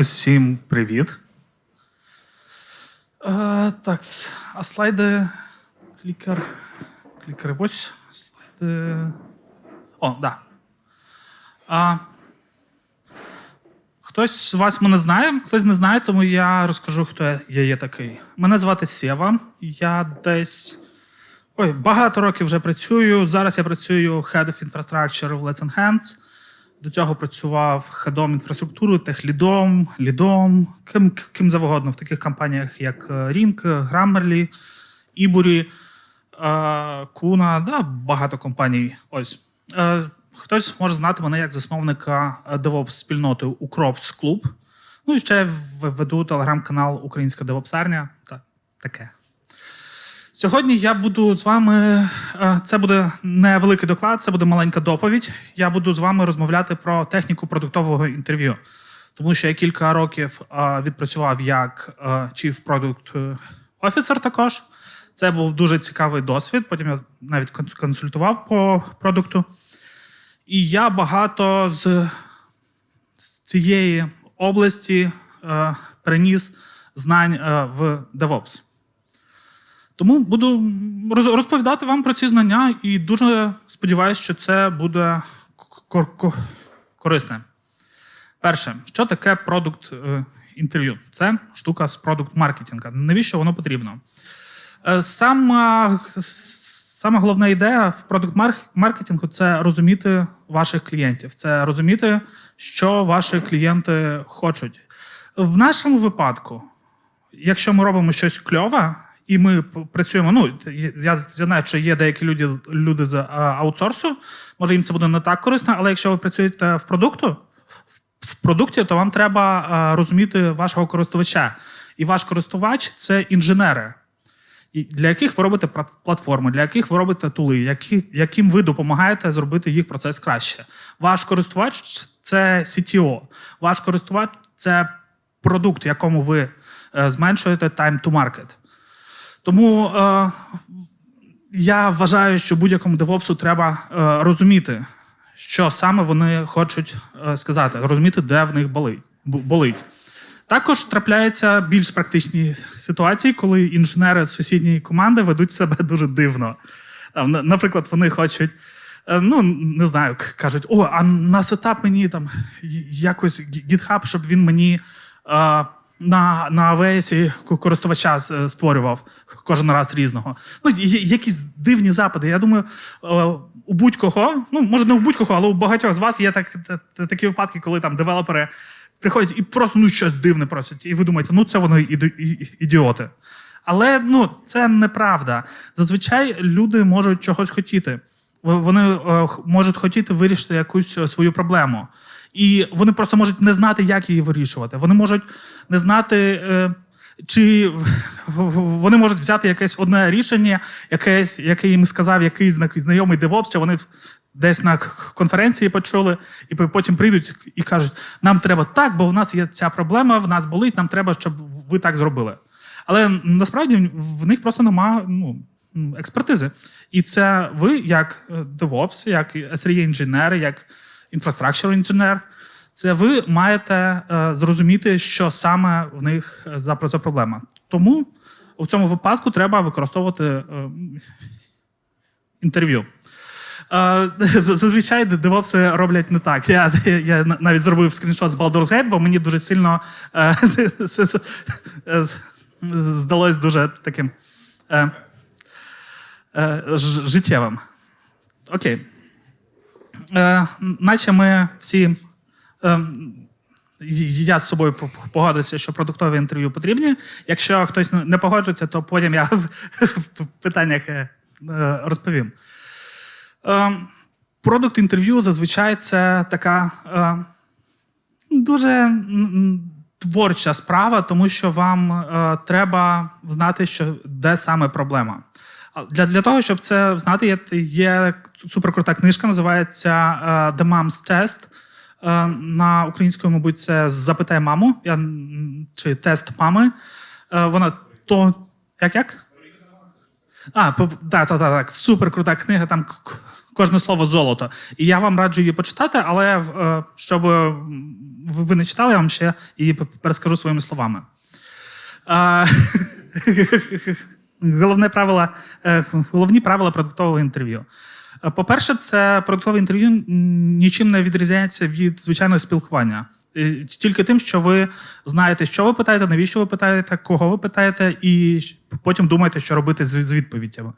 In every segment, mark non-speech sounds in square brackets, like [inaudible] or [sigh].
Усім привіт. Е, так, а слайди. Клікер. Клікер ось. Слайди. О, да. А, хтось з вас мене знає, хтось не знає, тому я розкажу, хто я, я є такий. Мене звати Сєва. Я десь. Ой, багато років вже працюю. Зараз я працюю Head of Infrastructure в Let's Enhance. До цього працював хедом інфраструктури, техлідом, лідом, ким, ким завгодно в таких компаніях, як е, Rink, Grammarly, Iburi, е, да, багато компаній. Ось. Е, Хтось може знати мене як засновника DevOps спільноти Укропс Клуб. Ну і ще веду телеграм-канал Українська девопсарня. Та таке. Сьогодні я буду з вами. е, Це буде невеликий доклад, це буде маленька доповідь. Я буду з вами розмовляти про техніку продуктового інтерв'ю. Тому що я кілька років е, відпрацював як е, Chief Product Officer також. Це був дуже цікавий досвід. Потім я навіть консультував по продукту. І я багато з, з цієї області приніс знань в DevOps. Тому буду розповідати вам про ці знання і дуже сподіваюся, що це буде кор- кор- корисне. Перше, що таке продукт е, інтерв'ю? Це штука з продукт маркетинга. Навіщо воно потрібно? Е, Сама, сама головна ідея в продукт маркетингу це розуміти ваших клієнтів, це розуміти, що ваші клієнти хочуть. В нашому випадку, якщо ми робимо щось кльове, і ми працюємо. Ну я, знаю, що є деякі люди, люди з аутсорсу. Може, їм це буде не так корисно, але якщо ви працюєте в продукту, в, продукті, то вам треба розуміти вашого користувача. І ваш користувач це інженери, для яких ви робите пла- платформи, для яких ви робите тули, які, яким ви допомагаєте зробити їх процес краще. Ваш користувач це CTO, ваш користувач це продукт, якому ви е, зменшуєте time to market. Тому е, я вважаю, що будь-якому девопсу треба е, розуміти, що саме вони хочуть е, сказати, розуміти, де в них болить. болить. Також трапляються більш практичні ситуації, коли інженери з сусідньої команди ведуть себе [laughs] дуже дивно. Там, наприклад, вони хочуть. е, Ну, не знаю, кажуть, о, а на сетап мені там якось гі- GitHub, щоб він мені е, на, на ко- користувача створював кожен раз різного. Ну, якісь дивні запити. Я думаю, е, у будь-кого, ну, може, не у будь-кого, але у багатьох з вас є так, та- та- такі випадки, коли там девелопери приходять і просто ну, щось дивне просять. І ви думаєте, ну це вони ідіоти. Але ну, це неправда. Зазвичай люди можуть чогось хотіти. Вони е, можуть хотіти вирішити якусь е, свою проблему. І вони просто можуть не знати, як її вирішувати. Вони можуть не знати, е, чи вони можуть взяти якесь одне рішення, якесь, яке їм сказав якийсь зна- знайомий девопс, чи вони десь на конференції почули, і потім прийдуть і кажуть: нам треба так, бо в нас є ця проблема, в нас болить, нам треба, щоб ви так зробили. Але насправді в них просто немає ну, експертизи. І це ви, як е, DevOps, як SRE інженер, як infrastructure інженер, це ви маєте е, зрозуміти, що саме в них е, за, за проблема. Тому у цьому випадку треба використовувати е, інтерв'ю. [laughs] Зазвичай девопси роблять не так. Я, я навіть зробив скріншот з Baldur's Gate, бо мені дуже сильно [laughs] здалось дуже таким життєвим. Окей. Е, наче ми всі. Е, я з собою погодився, що продуктові інтерв'ю потрібні. Якщо хтось не погоджується, то потім я [laughs] в, питаннях е, розповім. Е, Продукт інтерв'ю зазвичай це така е, дуже творча справа, тому що вам е, треба знати, що де саме проблема. Для, для того, щоб це знати, є, є суперкрута книжка, називається е, The Mom's Test. Е, На українською, мабуть, це Запитай маму я, чи тест мами. Е, Вона то. Як як? А, так, так, так, так. Супер крута книга, там кожне слово золото. І я вам раджу її почитати, але щоб ви не читали, я вам ще її перескажу своїми словами. [laughs] Головне правило, е, головні правила продуктового інтерв'ю. Е, По-перше, це продуктове інтерв'ю нічим не відрізняється від звичайного спілкування. Тільки тим, що ви знаєте, що ви питаєте, навіщо ви питаєте, кого ви питаєте, і потім думаєте, що робити з відповідями.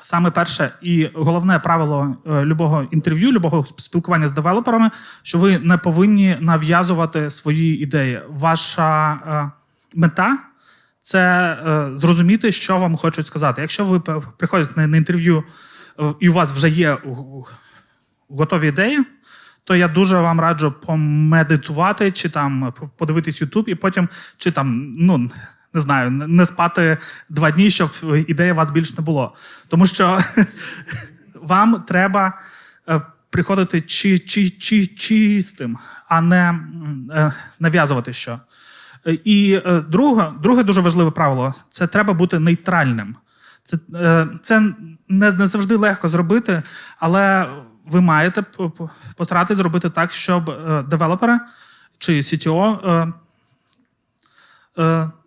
Саме перше і головне правило е, любого інтерв'ю, любого спілкування з девелоперами, що ви не повинні нав'язувати свої ідеї. Ваша мета це е, зрозуміти, що вам хочуть сказати. Якщо ви приходите на, інтерв'ю і у вас вже є готові ідеї, то я дуже вам раджу помедитувати чи там подивитись YouTube, і потім чи там, ну не знаю, не спати два дні, щоб ідеї у вас більше не було. Тому що [laughs] вам треба е, приходити чи, чи, чи, чистим, а не е, нав'язувати що. Е, І е, друге, друге дуже важливе правило це треба бути нейтральним. Це, е, це не, не завжди легко зробити, але ви маєте п- п- зробити так, щоб девелопери чи CTO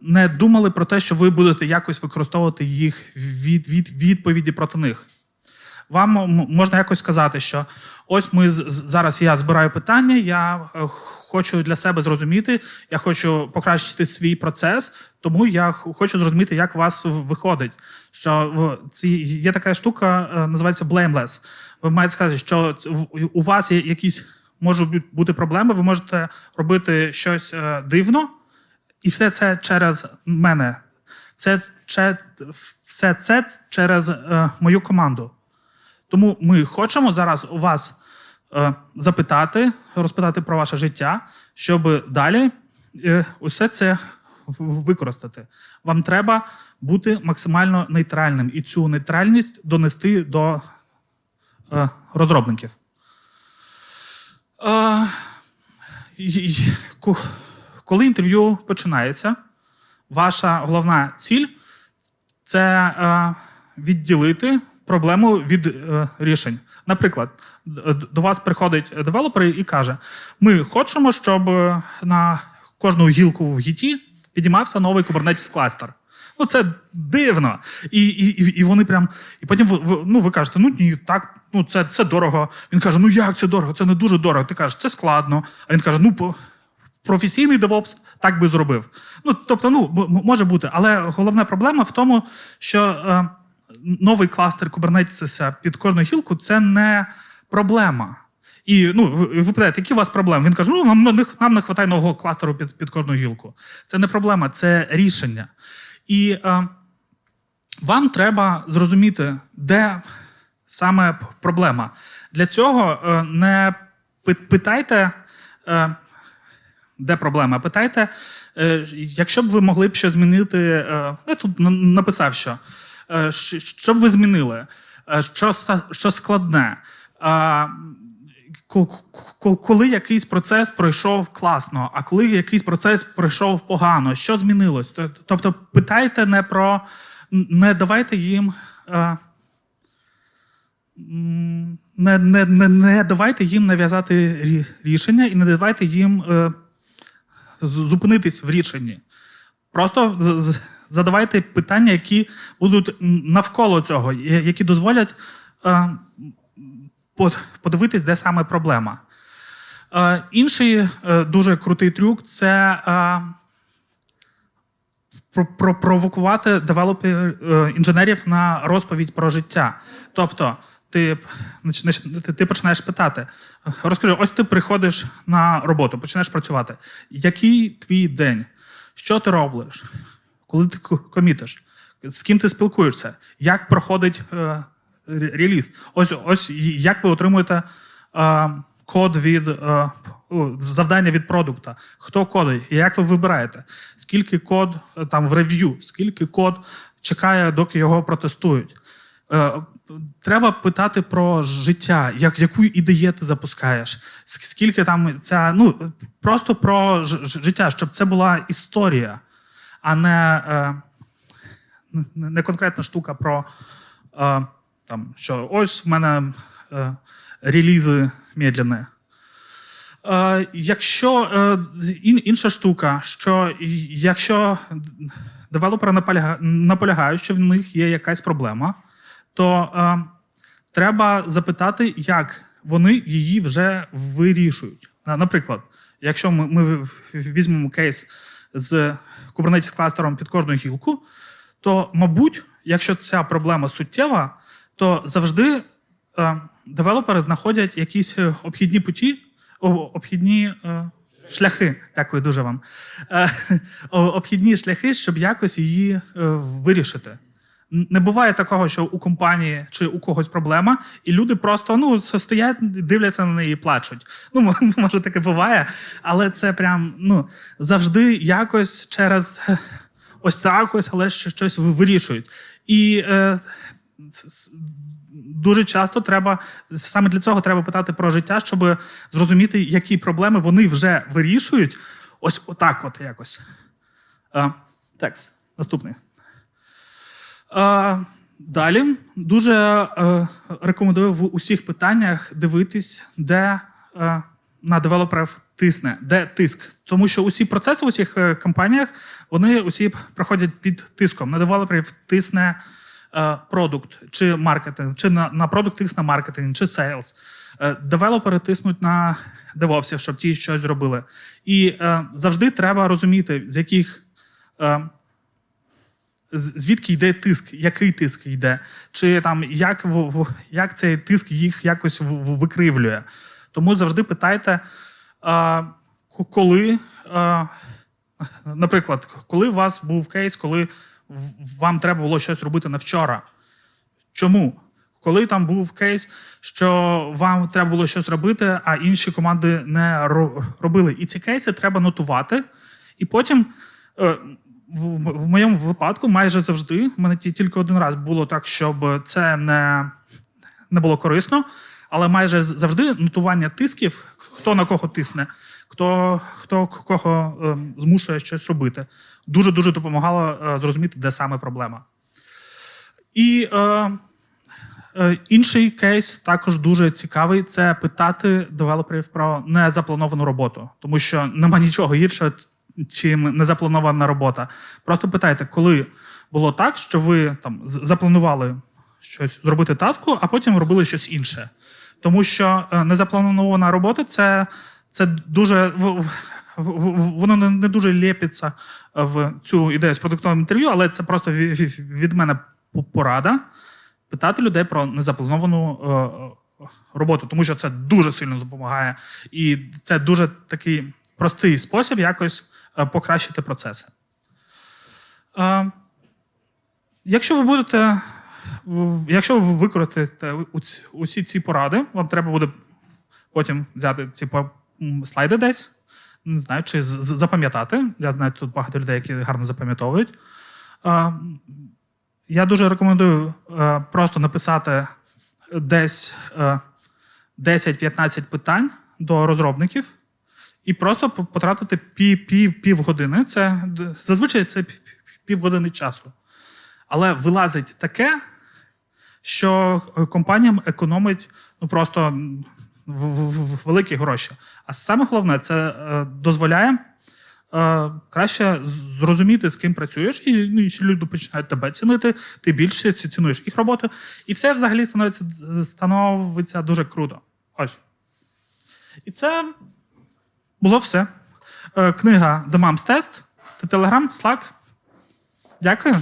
не думали про те, що ви будете якось використовувати їх від, від, відповіді проти них. Вам можна якось сказати, що ось ми зараз я збираю питання, я е, хочу для себе зрозуміти, я хочу покращити свій процес, тому я хочу зрозуміти, як у вас виходить. Що ці є така штука, е, називається blameless. Ви маєте сказати, що у вас є якісь можуть бути проблеми, ви можете робити щось е, дивно, і все це через мене. Це, че- все це через мою команду. Тому ми хочемо зараз у вас е, запитати, розпитати про ваше життя, щоб далі е, усе це використати. Вам треба бути максимально нейтральним і цю нейтральність донести до е, розробників. Е, коли інтерв'ю починається, ваша головна ціль це е, відділити проблему від е, рішень. Наприклад, до вас приходить девелопер і каже: ми хочемо, щоб е, на кожну гілку в гіті підіймався новий Kubernetes кластер. Ну, це дивно. І, і, і, вони прям. І потім ви, ну, ви кажете, ну ні, так, ну це, це дорого. Він каже: ну як це дорого? Це не дуже дорого. Ти кажеш, це складно. А він каже: ну, професійний DevOps так би зробив. Ну, тобто, ну, може бути, але головна проблема в тому, що е, новий кластер Kubernetes під кожну гілку це не проблема. І ну, ви питаєте, які у вас проблеми? Він каже: ну нам, нам, нам не вистачає нового кластеру під, під кожну гілку. Це не проблема, це рішення. І е, вам треба зрозуміти, де саме проблема. Для цього е, не питайте. Е, де проблема? Питайте, е, якщо б ви могли б що змінити, е, я тут написав, що що б ви змінили, Е, що, що складне. Коли якийсь процес пройшов класно, а коли якийсь процес пройшов погано, що змінилось? Тобто питайте не про не давайте їм. е, Не, не, не, не давайте їм нав'язати рішення і не давайте їм е, зупинитись в рішенні. Просто задавайте питання, які будуть навколо цього, які дозволять е, подивитись, де саме проблема. Е, інший е, дуже крутий трюк це про- про- провокувати девелопер інженерів на розповідь про життя. Тобто, ти, ти починаєш питати: розкажи, ось ти приходиш на роботу, починаєш працювати. Який твій день? Що ти робиш? Коли ти комітиш? З ким ти спілкуєшся? Як проходить е, реліз? Ось ось як ви отримуєте е, код від е, завдання від продукта? Хто кодить? Як ви вибираєте? Скільки код е, там в рев'ю, скільки код чекає, доки його протестують? Е, Треба питати про життя, як, яку ідею ти запускаєш, скільки там ця, ну просто про життя, щоб це була історія, а не, е, не- не конкретна штука про е, там, що ось в мене е, релізи медленні. Якщо ін, інша штука, що якщо девелопери наполяга, наполягають, що в них є якась проблема, то е, треба запитати, як вони її вже вирішують. Наприклад, якщо ми, ми візьмемо кейс з Kubernetes кластером під кожну гілку, то, мабуть, якщо ця проблема суттєва, то завжди е, девелопери знаходять якісь е, обхідні путі, обхідні е, шляхи. Дякую дуже вам. Е, [laughs] обхідні шляхи, щоб якось її е, вирішити. Не буває такого, що у компанії чи у когось проблема, і люди просто ну стоять, дивляться на неї і плачуть. Ну, [laughs] може, таке буває, але це прям ну завжди якось через [laughs] ось так ось, але щось вирішують. І е, дуже часто треба саме для цього треба питати про життя, щоб зрозуміти, які проблеми вони вже вирішують. Ось отак, от якось. Е, текст. Наступний. Далі дуже е, рекомендую в усіх питаннях дивитись, де е, на девелоперів тисне, де тиск. Тому що усі процеси в усіх е, компаніях вони усі проходять під тиском. На девелоперів тисне продукт чи маркетинг, чи на, на продукт тисне маркетинг, чи сейлс. Девелопери тиснуть на девопсів, щоб ті щось зробили. І завжди треба розуміти, з яких. Е, звідки йде тиск, який тиск йде, чи там як, як цей тиск їх якось викривлює. Тому завжди питайте, коли, наприклад, коли у вас був кейс, коли вам треба було щось робити на вчора. Чому? Коли там був кейс, що вам треба було щось робити, а інші команди не робили. І ці кейси треба нотувати, і потім. Е, В, моєму випадку майже завжди в мене тільки один раз було так, щоб це не, не було корисно, але майже завжди нотування тисків, хто на кого тисне, хто, хто кого ем, змушує щось робити, дуже дуже допомагало е, зрозуміти, де саме проблема. І е, е, інший кейс також дуже цікавий: це питати девелоперів про незаплановану роботу, тому що нема нічого гіршого, чим незапланована робота. Просто питайте, коли було так, що ви там запланували щось зробити таску, а потім робили щось інше. Тому що е, незапланована робота це, це дуже воно не, дуже ліпиться в цю ідею з продуктовим інтерв'ю, але це просто ві- ві- від мене порада питати людей про незаплановану е, е, роботу, тому що це дуже сильно допомагає, і це дуже такий простий спосіб якось е, покращити процеси. Е, Якщо ви будете, якщо ви використаєте усі ці поради, вам треба буде потім взяти ці слайди десь, не знаю, чи запам'ятати. Я знаю, тут багато людей, які гарно запам'ятовують. Е, Я дуже рекомендую просто написати десь е, 10-15 питань до розробників і просто потратити пів, пів, півгодини. Це зазвичай це півгодини часу. Але вилазить таке, що е, компаніям економить ну, просто великі гроші. А саме головне, це е, дозволяє е, краще зрозуміти, з ким працюєш, і, ну, і люди починають тебе цінити, ти більше цінуєш їх роботу, і все взагалі становиться, становиться дуже круто. Ось. І це було все. Е, Книга The Moms Test, Telegram, Slack. Дякую.